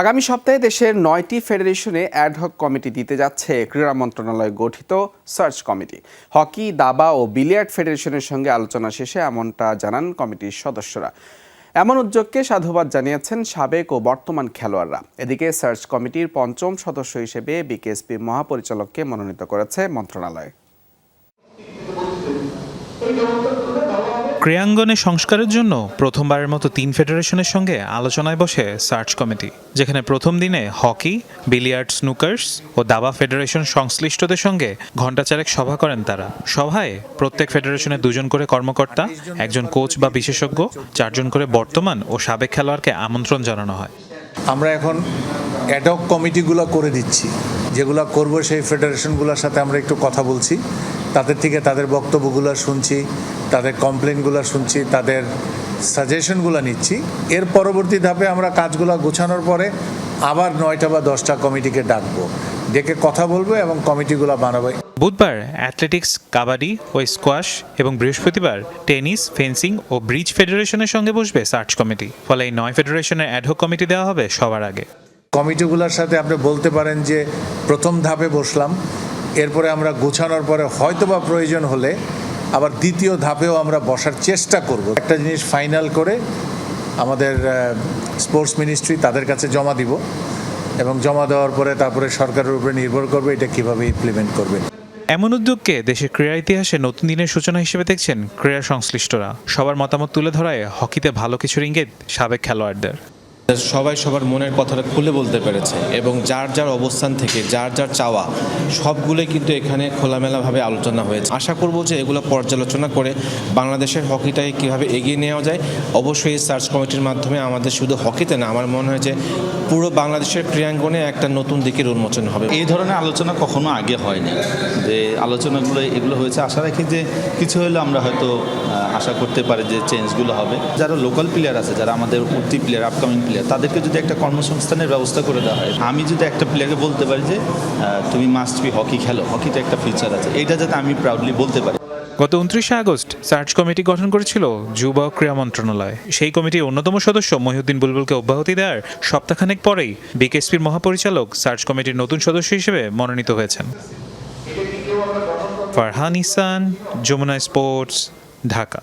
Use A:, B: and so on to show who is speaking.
A: আগামী সপ্তাহে দেশের নয়টি ফেডারেশনে অ্যাডহক কমিটি দিতে যাচ্ছে ক্রীড়া মন্ত্রণালয় গঠিত সার্চ কমিটি হকি, দাবা ও বিলিয়ার্ড ফেডারেশনের সঙ্গে আলোচনা শেষে এমনটা জানান কমিটির সদস্যরা। এমন উদ্যোগকে সাধুবাদ জানিয়েছেন সাবেক ও বর্তমান খেলোয়াড়রা। এদিকে সার্চ কমিটির পঞ্চম সদস্য হিসেবে বিকেএসপি মহাপরিচালককে মনোনীত করেছে মন্ত্রণালয়।
B: ক্রীড়াঙ্গনে সংস্কারের জন্য প্রথমবারের মতো তিন ফেডারেশনের সঙ্গে আলোচনায় বসে সার্চ কমিটি, যেখানে প্রথম দিনে হকি, বিলিয়ার্ড স্নুকার্স ও দাবা ফেডারেশন সংশ্লিষ্টদের সঙ্গে ঘণ্টাচারেক সভা করেন তারা। সভায় প্রত্যেক ফেডারেশনে দুজন করে কর্মকর্তা, একজন কোচ বা বিশেষজ্ঞ, চারজন করে বর্তমান ও সাবেক খেলোয়াড়কে আমন্ত্রণ জানানো হয়।
C: আমরা এখন অ্যাডক কমিটিগুলো করে দিচ্ছি। যেগুলো করব সেই ফেডারেশনগুলোর সাথে আমরা একটু কথা বলছি। তাদের থেকে তাদের বক্তব্যগুলো শুনছি। তাদের কমপ্লেনগুলো শুনছি তাদের সাজেশনগুলো নিচ্ছি। এর পরবর্তী ধাপে আমরা কাজগুলো গোছানোর পরে আবার নয়টা বা দশটা কমিটিকে ডাকবো ডেকে কথা বলব এবং কমিটিগুলো বানাবো।
B: বুধবার অ্যাথলেটিক্স কাবাডি ও স্কোয়াশ এবং বৃহস্পতিবার টেনিস ফেন্সিং ও ব্রিজ ফেডারেশনের সঙ্গে বসবে সার্চ কমিটি ফলে এই নয় ফেডারেশনের অ্যাডহক কমিটি দেওয়া হবে সবার আগে।
C: কমিটিগুলোর সাথে আপনি বলতে পারেন যে প্রথম ধাপে বসলাম এরপরে আমরা গোছানোর পরে হয়তোবা প্রয়োজন হলে আবার দ্বিতীয় ধাপেও আমরা বসার চেষ্টা করব। একটা জিনিস ফাইনাল করে আমাদের স্পোর্টস মিনিস্ট্রি তাদের কাছে জমা দিব এবং জমা দেওয়ার পরে তারপরে সরকারের উপরে নির্ভর করবে এটা কীভাবে ইমপ্লিমেন্ট করবে।
B: এমন উদ্যোগকে দেশের ক্রীড়া ইতিহাসে নতুন দিনের সূচনা হিসেবে দেখছেন ক্রীড়া সংশ্লিষ্টরা। সবার মতামত তুলে ধরায় হকিতে ভালো কিছুর ইঙ্গিত সাবেক খেলোয়াড়দের।
D: সবাই সবার মনের কথাটা খুলে বলতে পেরেছে এবং যার যার অবস্থান থেকে, যার যার চাওয়া, সবগুলোই কিন্তু এখানে খোলামেলাভাবে আলোচনা হয়েছে। আশা করব যে এগুলো পর্যালোচনা করে বাংলাদেশের হকিটাকে কীভাবে এগিয়ে নেওয়া যায়, অবশ্যই এই সার্চ কমিটির মাধ্যমে আমাদের শুধু হকিতে না, আমার মনে হয় যে পুরো বাংলাদেশের ক্রীড়াঙ্গনে একটা নতুন দিকের উন্মোচন হবে।
E: এই ধরনের আলোচনা কখনো আগে হয়নি। যে আলোচনাগুলো, এগুলো হয়েছে, আশা রাখি যে কিছু হলে আমরা হয়তো আশা করতে পারি যে চেঞ্জগুলো হবে। যারা লোকাল প্লেয়ার আছে, যারা আমাদের উঠতি প্লেয়ার আপকামিং প্লেয়ার তাদেরকে যদি একটা কর্মসংস্থানের ব্যবস্থা করে দেওয়া হয়, আমি যদি একটা প্লেয়ারকে বলতে পারি যে তুমি মাস্ট বি হকি খেলো হকিতে একটা ফিউচার আছে এটা যাতে আমি প্রাউডলি বলতে পারি।
B: গত উনত্রিশে আগস্ট, সার্চ কমিটি গঠন করেছিল যুব ক্রীড়া মন্ত্রণালয়। সেই কমিটির অন্যতম সদস্য মহিউদ্দিন বুলবুলকে অব্যাহতি দেওয়ার সপ্তাহখানেক পরেই বিকেএসপির মহাপরিচালক সার্চ কমিটির নতুন সদস্য হিসেবে মনোনীত হয়েছেন। ফারহান ইসান যমুনা স্পোর্টস, ঢাকা।